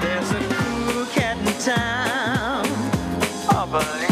There's a cool cat in town. Oh, believe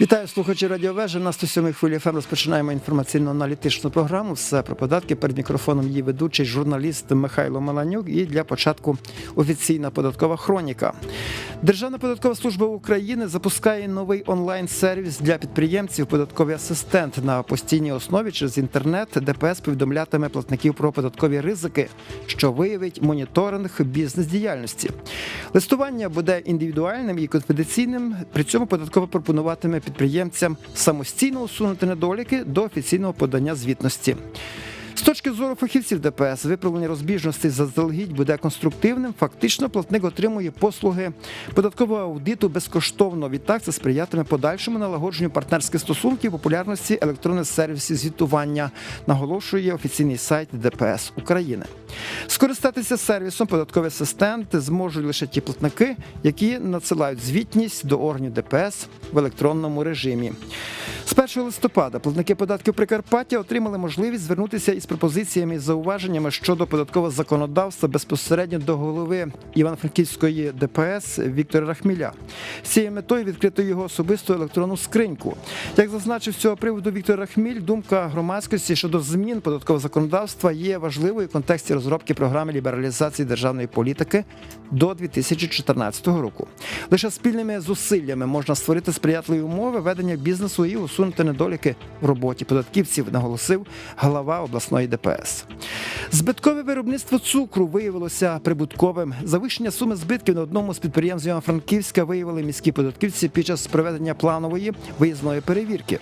Вітаю слухачі радіовежі. На 107 хвилі ФМ розпочинаємо інформаційно-аналітичну програму. Все про податки. Перед мікрофоном її ведучий журналіст Михайло Маланюк. І для початку офіційна податкова хроніка. Державна податкова служба України запускає новий онлайн-сервіс для підприємців податковий асистент на постійній основі через інтернет. ДПС повідомлятиме платників про податкові ризики, що виявить моніторинг бізнес-діяльності. Листування буде індивідуальним і конфіденційним. При цьому податково пропонуватиме підприємцям самостійно усунути недоліки до офіційного подання звітності. З точки зору фахівців ДПС, виправлення розбіжностей заздалегідь буде конструктивним. Фактично, платник отримує послуги податкового аудиту безкоштовно. Відтак це сприятиме подальшому налагодженню партнерських стосунків, популярності електронних сервісів звітування, наголошує офіційний сайт ДПС України. Скористатися сервісом податковий асистент зможуть лише ті платники, які надсилають звітність до органів ДПС в електронному режимі. З 1 листопада платники податків Прикарпаття отримали можливість звернутися із пропозиціями і зауваженнями щодо податкового законодавства безпосередньо до голови Івано-Франківської ДПС Віктора Рахміля. З цією метою відкрито його особисту електронну скриньку. Як зазначив з цього приводу Віктор Рахміль, думка громадськості щодо змін податкового законодавства є важливою в контексті розробки програми лібералізації державної політики до 2014 року. Лише спільними зусиллями можна створити сприятливі умови ведення бізнесу і усунути недоліки в роботі податківців, наголосив глава обласної ДПС. Збиткове виробництво цукру виявилося прибутковим. Завищення суми збитків на одному з підприємств Івано-Франківська виявили міські податківці під час проведення планової виїзної перевірки.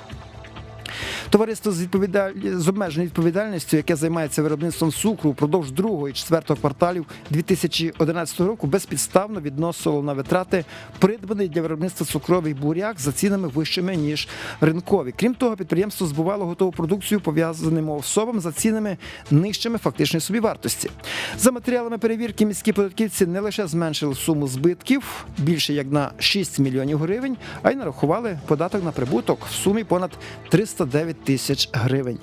Товариство з відповідаль... з обмеженою відповідальністю, яке займається виробництвом цукру впродовж другого і четвертого кварталів 2011 року, безпідставно відносило на витрати придбаний для виробництва цукровий буряк за цінами вищими ніж ринкові. Крім того, підприємство збувало готову продукцію пов'язаним особам за цінами нижчими фактичної собівартості. За матеріалами перевірки міські податківці не лише зменшили суму збитків більше як на 6 мільйонів гривень, а й нарахували податок на прибуток в сумі понад 309 тисяч гривень.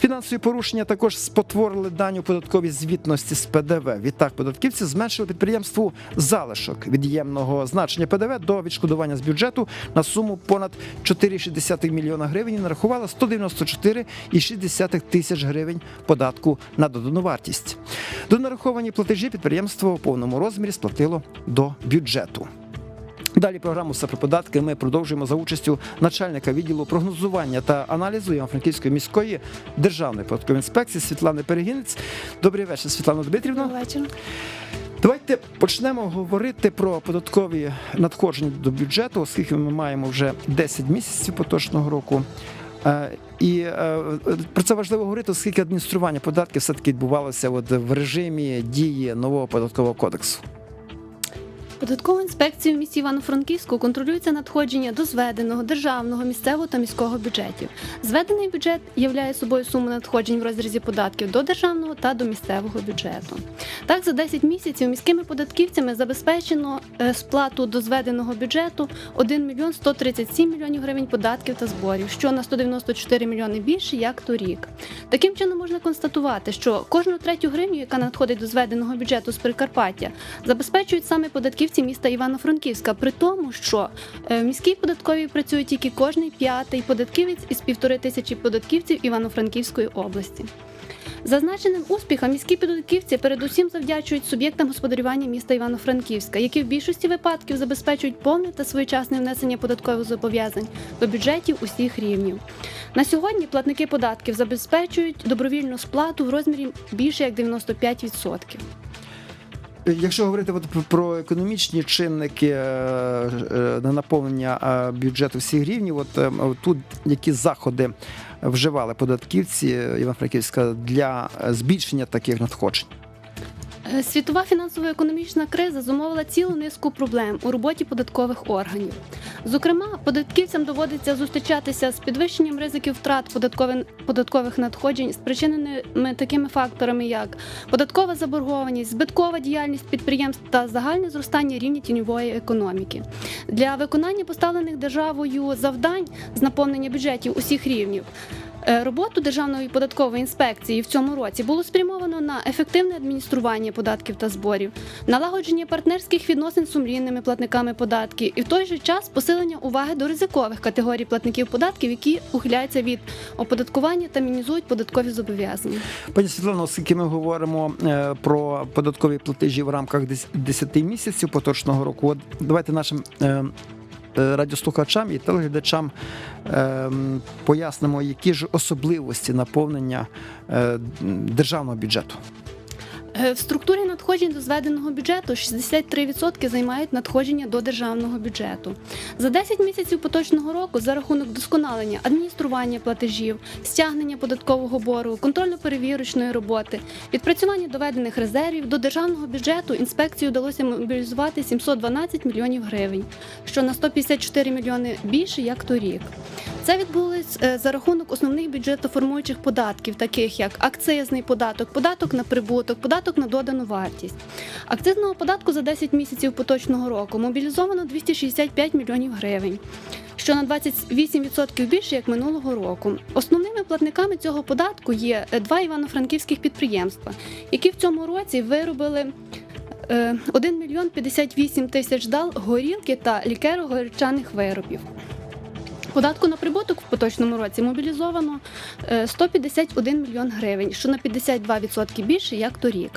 Фінансові порушення також спотворили дані у податковій звітності з ПДВ. Відтак податківці зменшили підприємству залишок від'ємного значення ПДВ до відшкодування з бюджету на суму понад 4,6 мільйона гривень і нарахували 194,6 тисяч гривень податку на додану вартість. До нараховані платежі підприємство у повному розмірі сплатило до бюджету. Далі програму «Все про податки ми продовжуємо за участю начальника відділу прогнозування та аналізу Івано-Франківської міської державної податкової інспекції Світлани Перегінець. Добрий вечір, Світлана Дмитрівна. Добрий вечір. Давайте почнемо говорити про податкові надходження до бюджету, оскільки ми маємо вже 10 місяців поточного року. Е, І е, про це важливо говорити, оскільки адміністрування податків все-таки відбувалося от в режимі дії нового податкового кодексу. Податковою інспекцією в місті Івано-Франківську контролюється надходження до зведеного державного, місцевого та міського бюджетів. Зведений бюджет являє собою суму надходжень в розрізі податків до державного та до місцевого бюджету. Так, за 10 місяців міськими податківцями забезпечено е, сплату до зведеного бюджету 1 мільйон 137 мільйонів гривень податків та зборів, що на 194 мільйони більше, як торік. Таким чином можна констатувати, що кожну третю гривню, яка надходить до зведеного бюджету з Прикарпаття, забезпечують саме податківці міста Івано-Франківська, при тому, що е, в міській податковій працює тільки кожний п'ятий податківець із півтори тисячі податківців Івано-Франківської області. Зазначеним успіхам міські податківці передусім завдячують суб'єктам господарювання міста Івано-Франківська, які в більшості випадків забезпечують повне та своєчасне внесення податкових зобов'язань до бюджетів усіх рівнів. На сьогодні платники податків забезпечують добровільну сплату в розмірі більше як 95%. Якщо говорити от про- економічні чинники е, е, на наповнення е, бюджету всіх рівнів, от тут які заходи вживали податківці Івано-Франківська для збільшення таких надходжень? Е, Світова фінансово-економічна криза зумовила цілу низку проблем у роботі податкових органів. Зокрема, податківцям доводиться зустрічатися з підвищенням ризиків втрат податкових, надходжень, спричиненими такими факторами, як податкова заборгованість, збиткова діяльність підприємств та загальне зростання рівня тіньової економіки. Для виконання поставлених державою завдань з наповнення бюджетів усіх рівнів. Е, Роботу Державної податкової інспекції в цьому році було спрямовано на ефективне адміністрування податків та зборів, налагодження партнерських відносин з сумлінними платниками податків і в той же час посилення уваги до ризикових категорій платників податків, які ухиляються від оподаткування та мінімізують податкові зобов'язання. Пані Світлано, оскільки ми говоримо е, про податкові платежі в рамках 10 місяців поточного року, давайте нашим е, радіослухачам і телеглядачам е, пояснимо, які ж особливості наповнення е, державного бюджету. Е, В структурі надходжень до зведеного бюджету 63% займають надходження до державного бюджету. За 10 місяців поточного року за рахунок досконалення адміністрування платежів, стягнення податкового боргу, контрольно-перевірочної роботи, відпрацювання доведених резервів до державного бюджету інспекції вдалося мобілізувати 712 мільйонів гривень, що на 154 мільйони більше як торік. Це відбулось е, за рахунок основних бюджетоформуючих податків, таких як акцизний податок, податок на прибуток, податок на додану вартість. Акцизного податку за 10 місяців поточного року мобілізовано 265 мільйонів гривень. Що на 28% більше як минулого року. Основними платниками цього податку є е, два івано-франківських підприємства, які в цьому році виробили е, 1 мільйон 58 тисяч дал горілки та лікеро-горчаних виробів. Податку на прибуток в поточному році мобілізовано е, 151 мільйон гривень, що на 52% більше як торік.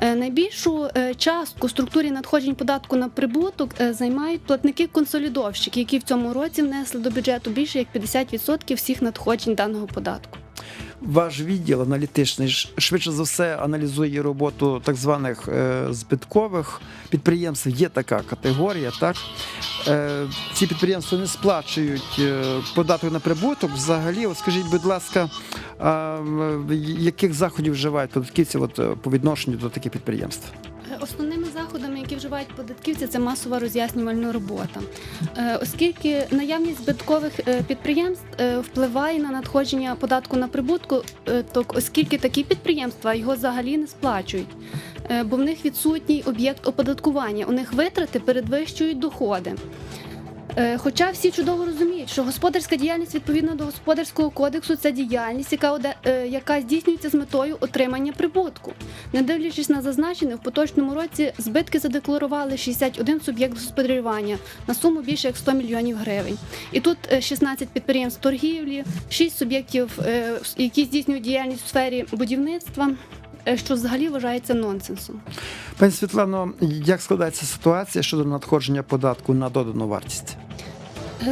Е, Найбільшу е, частку в структурі надходжень податку на прибуток е, займають платники-консолідовщики, які в цьому році внесли до бюджету більше як 50% всіх надходжень даного податку. Ваш відділ аналітичний швидше за все аналізує роботу так званих е, збиткових підприємств. Є така категорія, так е, ці підприємства не сплачують е, податок на прибуток. Взагалі, от скажіть, будь ласка, яких заходів вживають податківці от, по відношенню до таких підприємств? Основними заходами, які вживають податківці, це масова роз'яснювальна робота, Е, оскільки наявність збиткових е, підприємств е, впливає на надходження податку на прибутку, то оскільки такі підприємства його взагалі не сплачують, бо в них відсутній об'єкт оподаткування, у них витрати передвищують доходи. Е, Хоча всі чудово розуміють, що господарська діяльність відповідно до господарського кодексу це діяльність, яка, е, яка здійснюється з метою отримання прибутку. Не дивлячись на зазначене, в поточному році збитки задекларували 61 суб'єкт господарювання на суму більше як 100 мільйонів гривень. І тут е, 16 підприємств торгівлі, 6 суб'єктів, е, які здійснюють діяльність в сфері будівництва, е, що взагалі вважається нонсенсом. Пані Світлано, як складається ситуація щодо надходження податку на додану вартість?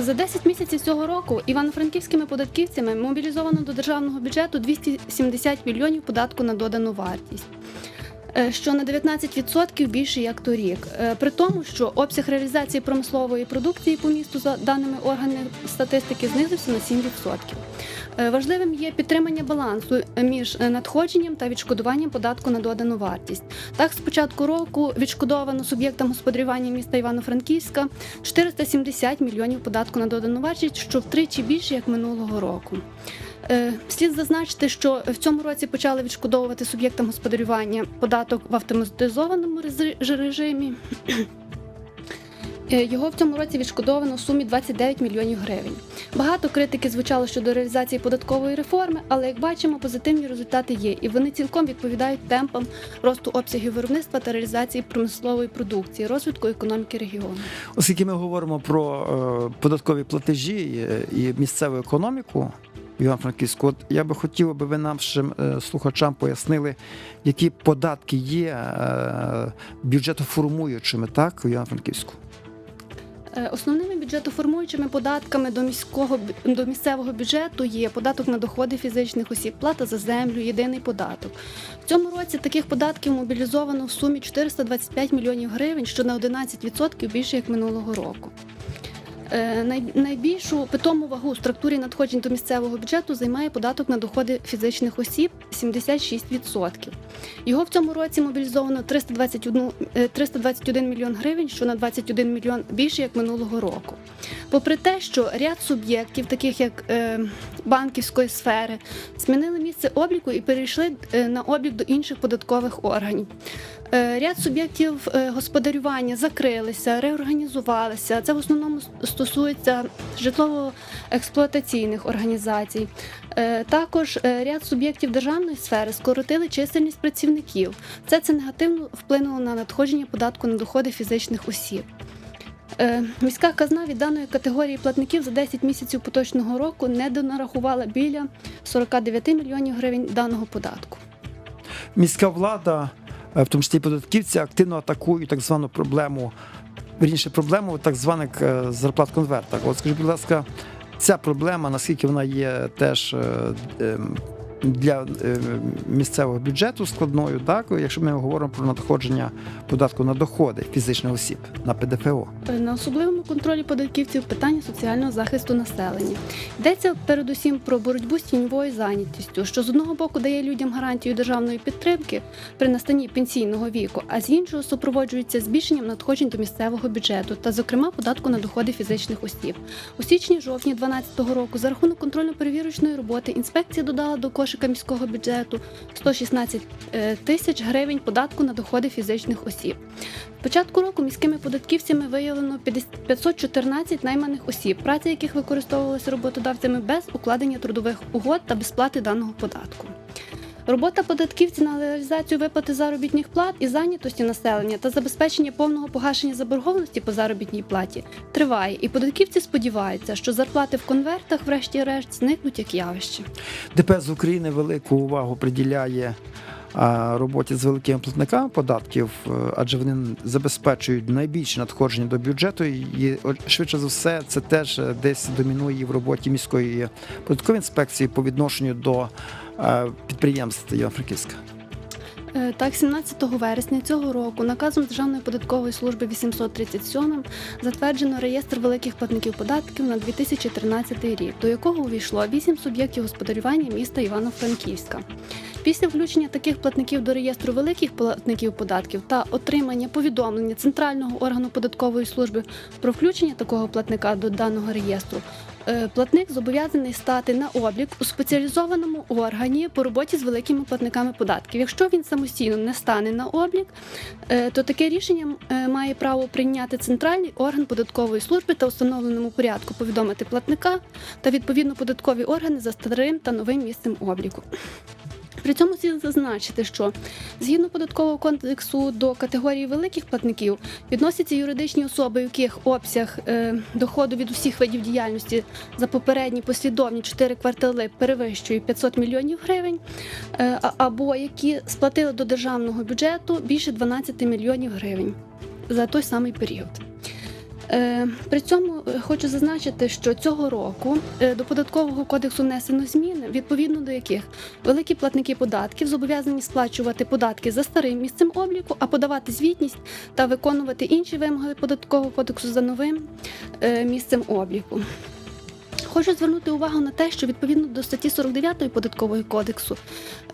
За 10 місяців цього року івано-франківськими податківцями мобілізовано до державного бюджету 270 мільйонів податку на додану вартість. е, Що на 19% більше як торік, Е, при тому, що обсяг реалізації промислової продукції по місту за даними органів статистики знизився на 7%. Е, Важливим є підтримання балансу між е, надходженням та відшкодуванням податку на додану вартість. Так, з початку року відшкодовано суб'єктам господарювання міста Івано-Франківська 470 мільйонів податку на додану вартість, що втричі більше як минулого року. Е, Слід зазначити, що в цьому році почали відшкодовувати суб'єктам господарювання податок в автоматизованому режимі. Е, Його в цьому році відшкодовано в сумі 29 мільйонів гривень. Багато критики звучало щодо реалізації податкової реформи, але як бачимо, позитивні результати є, і вони цілком відповідають темпам росту обсягів виробництва та реалізації промислової продукції, розвитку економіки регіону. Оскільки ми говоримо про е, податкові платежі і, і місцеву економіку в Івано-Франківську. От я би хотів, аби ви нашим е, слухачам пояснили, які податки є е, бюджетоформуючими так, у Івано-Франківську. Е, Основними бюджетоформуючими податками до міського до місцевого бюджету є податок на доходи фізичних осіб, плата за землю, єдиний податок. В цьому році таких податків мобілізовано в сумі 425 мільйонів гривень, що на 11% більше як минулого року. Е, най- Найбільшу питому вагу в структурі надходжень до місцевого бюджету займає податок на доходи фізичних осіб 76%. Його в цьому році мобілізовано 321, е, 321 мільйон гривень, що на 21 мільйон більше як минулого року. Попри те, що ряд суб'єктів, таких як е, банківської сфери, змінили місце обліку і перейшли е, на облік до інших податкових органів. Е, Ряд суб'єктів е, господарювання закрилися, реорганізувалися. Це в основному стосується житлово-експлуатаційних організацій. Е, Також е, ряд суб'єктів державної сфери скоротили чисельність працівників. Це це негативно вплинуло на надходження податку на доходи фізичних осіб. Е, Міська казна від даної категорії платників за 10 місяців поточного року не донарахувала біля 49 мільйонів гривень даного податку. Міська влада, в тому числі податківці, активно атакують так звану проблему, вірніше проблему так званих е, зарплат конвертах. От скажіть, будь ласка, ця проблема, наскільки вона є теж е, ем, для е, місцевого бюджету складною, так, якщо ми говоримо про надходження податку на доходи фізичних осіб на ПДФО. На особливому контролі податківців питання соціального захисту населення. Йдеться передусім про боротьбу з тіньовою зайнятістю, що з одного боку дає людям гарантію державної підтримки при настанні пенсійного віку, а з іншого супроводжується збільшенням надходжень до місцевого бюджету та, зокрема, податку на доходи фізичних осіб. У січні-жовтні 2012 року за рахунок контрольно-перевірочної роботи інспекція додала до кошика міського бюджету 116 е, тисяч гривень податку на доходи фізичних осіб. Початку року міськими податківцями виявлено 50 514 найманих осіб, праця яких використовувалася роботодавцями без укладення трудових угод та без сплати даного податку. Робота податківців на реалізацію виплати заробітних плат і зайнятості населення та забезпечення повного погашення заборгованості по заробітній платі триває, і податківці сподіваються, що зарплати в конвертах, врешті-решт, зникнуть як явище. ДПС України велику увагу приділяє роботі з великими платниками податків, е, адже вони забезпечують найбільше надходження до бюджету. І швидше за все, це теж е, десь домінує в роботі міської податкової інспекції по відношенню до підприємств Івано-Франківська. Е, Так, 17 вересня цього року наказом Державної податкової служби 837 затверджено реєстр великих платників податків на 2013 рік, до якого увійшло 8 суб'єктів господарювання міста Івано-Франківська. Після включення таких платників до реєстру великих платників податків та отримання повідомлення центрального органу податкової служби про включення такого платника до даного реєстру. Е, Платник зобов'язаний стати на облік у спеціалізованому органі по роботі з великими платниками податків. Якщо він самостійно не стане на облік, е, то таке рішення е, має право прийняти центральний орган податкової служби та встановленому порядку повідомити платника та відповідно податкові органи за старим та новим місцем обліку. При цьому слід зазначити, що згідно податкового кодексу до категорії великих платників відносяться юридичні особи, у яких обсяг е, доходу від усіх видів діяльності за попередні послідовні 4 квартали перевищує 500 мільйонів гривень, е, або які сплатили до державного бюджету більше 12 мільйонів гривень за той самий період. Е, При цьому е, хочу зазначити, що цього року е, до податкового кодексу внесено зміни, відповідно до яких великі платники податків зобов'язані сплачувати податки за старим місцем обліку, а подавати звітність та виконувати інші вимоги податкового кодексу за новим місцем обліку. Хочу звернути увагу на те, що відповідно до статті 49 податкового кодексу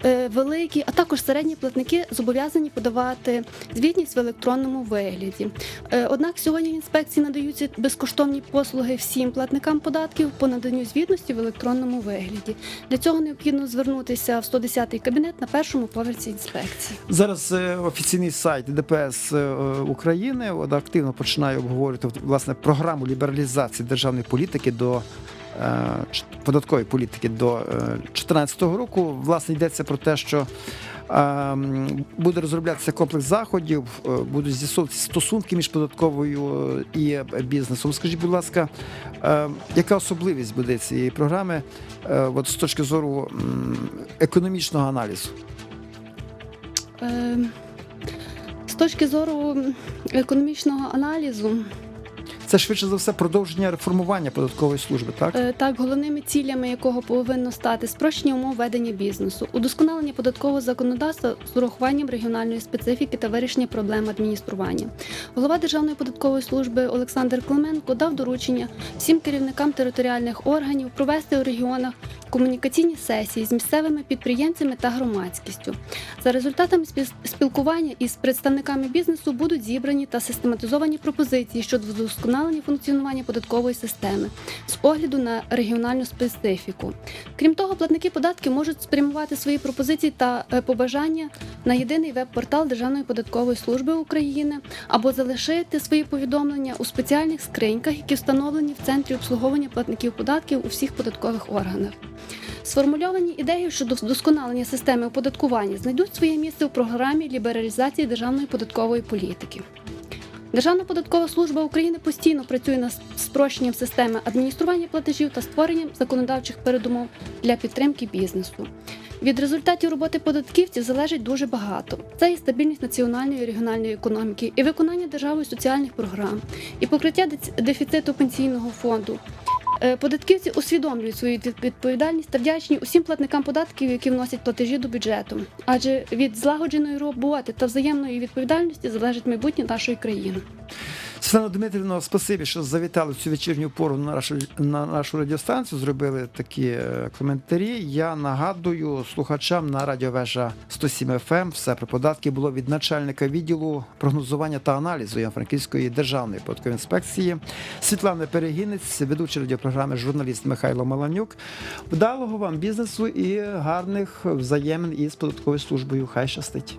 е, великі, а також середні платники зобов'язані подавати звітність в електронному вигляді. Е, Однак сьогодні в інспекції надаються безкоштовні послуги всім платникам податків по наданню звітності в електронному вигляді. Для цього необхідно звернутися в 110-й кабінет на першому поверсі інспекції. Зараз е, офіційний сайт ДПС України активно починає обговорювати власне програму лібералізації державної політики до податкової політики до 2014 року. Власне йдеться про те, що Буде розроблятися комплекс заходів, е, будуть з'ясовуватися стосунки між податковою е, і е, бізнесом. Скажіть, будь ласка, е, яка особливість буде цієї програми е, от з точки зору економічного аналізу? Е, З точки зору економічного аналізу, Це швидше за все продовження реформування податкової служби, так? Е, Так, головними цілями якого повинно стати спрощення умов ведення бізнесу, удосконалення податкового законодавства з урахуванням регіональної специфіки та вирішення проблем адміністрування. Голова Державної податкової служби Олександр Клименко дав доручення всім керівникам територіальних органів провести у регіонах комунікаційні сесії з місцевими підприємцями та громадськістю. За результатами спіл- спілкування із представниками бізнесу будуть зібрані та систематизовані пропозиції щодо вдосконалення функціонування податкової системи з огляду на регіональну специфіку. Крім того, платники податків можуть спрямувати свої пропозиції та е, побажання на єдиний веб-портал Державної податкової служби України або залишити свої повідомлення у спеціальних скриньках, які встановлені в центрі обслуговування платників податків у всіх податкових органах. Сформульовані ідеї щодо вдосконалення системи оподаткування знайдуть своє місце у програмі лібералізації державної податкової політики. Державна податкова служба України постійно працює над спрощенням системи адміністрування платежів та створенням законодавчих передумов для підтримки бізнесу. Від результатів роботи податківців залежить дуже багато. Це і стабільність національної і регіональної економіки, і виконання державою соціальних програм, і покриття дефіциту пенсійного фонду. Е, Податківці усвідомлюють свою відповідальність та вдячні усім платникам податків, які вносять платежі до бюджету. Адже від злагодженої роботи та взаємної відповідальності залежить майбутнє нашої країни. Світлана Дмитрівна, спасибі, що завітали цю вечірню пору на нашу, на нашу радіостанцію, зробили такі е, коментарі. Я нагадую слухачам на радіовежа 107 FM ем. все про податки було від начальника відділу прогнозування та аналізу Івано-Франківської державної податкової інспекції Світлани Перегінець, ведучий радіопрограми журналіст Михайло Маланюк. Вдалого вам бізнесу і гарних взаємин із податковою службою. Хай щастить.